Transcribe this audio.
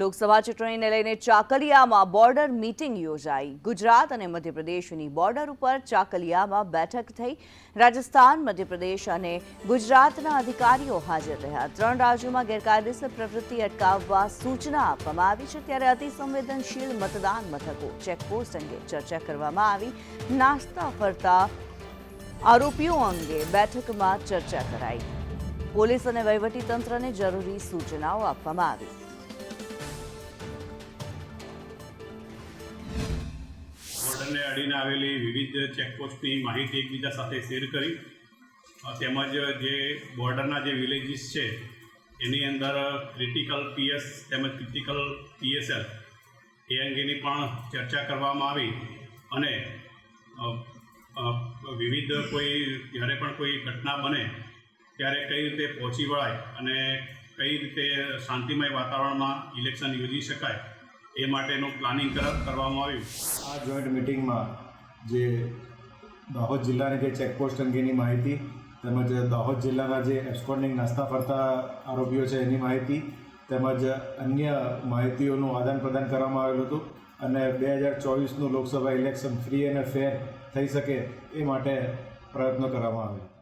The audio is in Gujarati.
લોકસભા ચૂંટણીને લઈને ચાકલિયામાં બોર્ડર મીટિંગ યોજાઈ. ગુજરાત અને મધ્યપ્રદેશની બોર્ડર ઉપર ચાકલિયામાં બેઠક થઈ. રાજસ્થાન, મધ્યપ્રદેશ અને ગુજરાતના અધિકારીઓ હાજર રહ્યા. ત્રણ રાજ્યોમાં ગેરકાયદેસર પ્રવૃત્તિ અટકાવવા સૂચના આપવામાં આવી છે. ત્યારે અતિસંવેદનશીલ મતદાન મથકો, ચેકપોસ્ટ અંગે ચર્ચા કરવામાં આવી. નાસ્તા ફરતા આરોપીઓ અંગે બેઠકમાં ચર્ચા કરાઈ. પોલીસ અને વહીવટીતંત્રને જરૂરી સૂચનાઓ આપવામાં આવી. અડીને આવેલી વિવિધ ચેકપોસ્ટની માહિતી એકબીજા સાથે શેર કરી. તેમજ જે બોર્ડરના જે વિલેજીસ છે, એની અંદર ક્રિટિકલ પીએસ તેમજ ક્રિટિકલ પીએસએલ એ અંગેની પણ ચર્ચા કરવામાં આવી અને વિવિધ કોઈ, જ્યારે પણ કોઈ ઘટના બને, ત્યારે કઈ રીતે પહોંચી વળાય અને કઈ રીતે શાંતિમય વાતાવરણમાં ઇલેક્શન યોજી શકાય એ માટેનું પ્લાનિંગ કરવામાં આવ્યું. આ જોઈન્ટ મિટિંગમાં જે દાહોદ જિલ્લાની જે ચેકપોસ્ટ અંગેની માહિતી તેમજ દાહોદ જિલ્લાના જે એબ્સકોન્ડિંગ નાસ્તા ફરતા આરોપીઓ છે એની માહિતી તેમજ અન્ય માહિતીઓનું આદાન પ્રદાન કરવામાં આવેલું હતું અને બે હજાર ચોવીસનું લોકસભા ઇલેક્શન ફ્રી અને ફેર થઈ શકે એ માટે પ્રયત્નો કરવામાં આવ્યા.